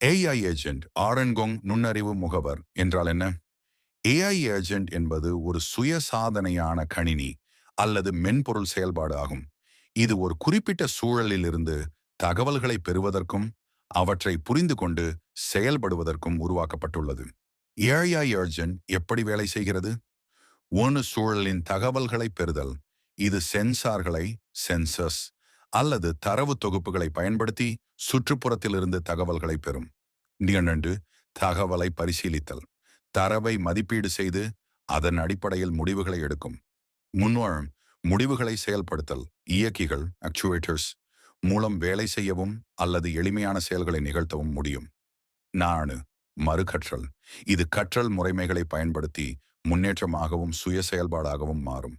AI agent ஆரன்கொங் நுண்ணறிவு முகவர் என்றால் என்ன? ஏஐ ஏஜென்ட் என்பது ஒரு சுயசாதனையான கணினி அல்லது மென்பொருள் செயல்பாடு ஆகும். இது ஒரு குறிப்பிட்ட சூழலிலிருந்து தகவல்களை பெறுவதற்கும் அவற்றை புரிந்து கொண்டு செயல்படுவதற்கும் உருவாக்கப்பட்டுள்ளது. ஏஐ ஏஜென்ட் எப்படி வேலை செய்கிறது? ஒன்று சூழலின் தகவல்களை பெறுதல். இது சென்சார்களை சென்சர்ஸ் அல்லது தரவு தொகுப்புகளை பயன்படுத்தி சுற்றுப்புறத்திலிருந்து தகவல்களை பெறும். இரண்டு தகவலை பரிசீலித்தல். தரவை மதிப்பீடு செய்து அதன் அடிப்படையில் முடிவுகளை எடுக்கும். முன்னோழம் முடிவுகளை செயல்படுத்தல். இயக்கிகள் ஆக்சுவேட்டர்ஸ் மூலம் வேலை செய்யவும் அல்லது எளிமையான செயல்களை நிகழ்த்தவும் முடியும். நானு மறுகற்றல். இது கற்றல் முறைமைகளை பயன்படுத்தி முன்னேற்றமாகவும் சுய செயல்பாடாகவும் மாறும்.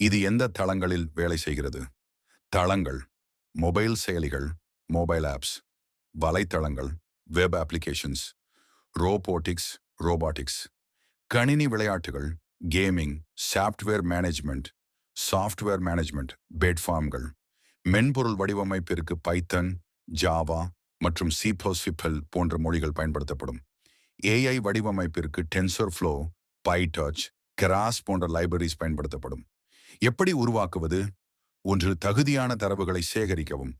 இது எந்த தளங்களில் வேலை செய்கிறது? தளங்கள் மொபைல் செயலிகள் மொபைல் ஆப்ஸ் வலைத்தளங்கள் வெப் அப்ளிகேஷன்ஸ் ரோபோட்டிக்ஸ் ரோபாட்டிக்ஸ் கணினி விளையாட்டுகள் gaming software management software management பெட்ஃபார்ம்கள் மென்பொருள் வடிவமைப்பிற்கு பைத்தன் ஜாவா மற்றும் சிப்ளோசிப்பல் போன்ற மொழிகள் பயன்படுத்தப்படும். ஏஐ வடிவமைப்பிற்கு டென்சர் ஃப்ளோ பைடச் கிராஸ் போன்ற லைப்ரரிஸ் பயன்படுத்தப்படும். எப்படி உருவாக்குவது? ஒன்று தகுதியான தரவுகளை சேகரிக்கவும்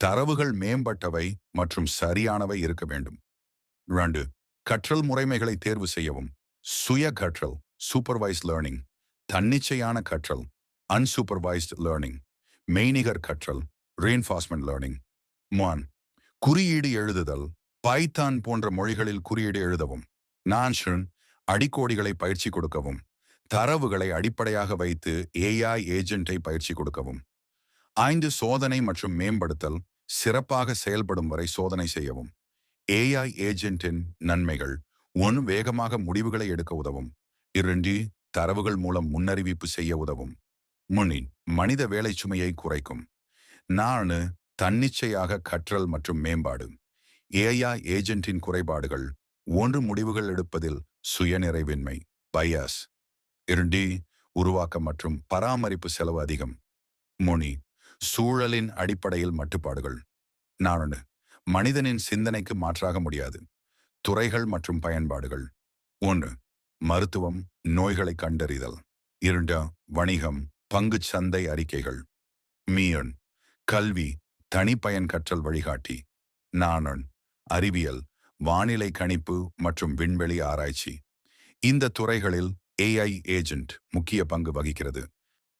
தரவுகள் மேம்பட்டவை மற்றும் சரியானவை இருக்க வேண்டும். இரண்டு கற்றல் முறைமைகளை தேர்வு செய்யவும். சுய கற்றல் சூப்பர்வைஸ் லேர்னிங் தன்னிச்சையான கற்றல் அன்சூப்பர்வைஸ்ட் லேர்னிங் மெய்நிகர் கற்றல் ரீஎன்ஃபார்ஸ்மெண்ட் லேர்னிங் மான் குறியீடு எழுதுதல் பைத்தான் போன்ற மொழிகளில் குறியீடு எழுதவும். நான்ஷன் அடிக்கோடிகளை பயிற்சி கொடுக்கவும். தரவுகளை அடிப்படையாக வைத்து ஏஐ ஏஜென்ட்டை பயிற்சி கொடுக்கவும். ஐந்து சோதனை மற்றும் மேம்படுத்தல் சிறப்பாக செயல்படும் வரை சோதனை செய்யவும். ஏஐ ஏஜென்ட்டின் நன்மைகள் ஒன் வேகமாக முடிவுகளை எடுக்க உதவும். இரண்டு தரவுகள் மூலம் முன்னறிவிப்பு செய்ய உதவும். முன்னின் மனித வேலை சுமையை குறைக்கும். நானு தன்னிச்சையாக கற்றல் மற்றும் மேம்பாடு. ஏஐ ஏஜென்ட்டின் குறைபாடுகள் ஒன்று முடிவுகள் எடுப்பதில் சுயநிறைவின்மை. பயாஸ் இரண்டி உருவாக்கம் மற்றும் பராமரிப்பு செலவு அதிகம். மொழி சூழலின் அடிப்படையில் மட்டுப்பாடுகள். நானு மனிதனின் சிந்தனைக்கு மாற்றாக முடியாது. துறைகள் மற்றும் பயன்பாடுகள். ஒன்று மருத்துவம் நோய்களை கண்டறிதல். இரண்டு வணிகம் பங்கு சந்தை அறிக்கைகள். மீயன் கல்வி தனிப்பயன் கற்றல் வழிகாட்டி. நாணன் அறிவியல் வானிலை கணிப்பு மற்றும் விண்வெளி ஆராய்ச்சி. இந்த துறைகளில் ஏஐ ஏஜென்ட் முக்கிய பங்கு வகிக்கிறது.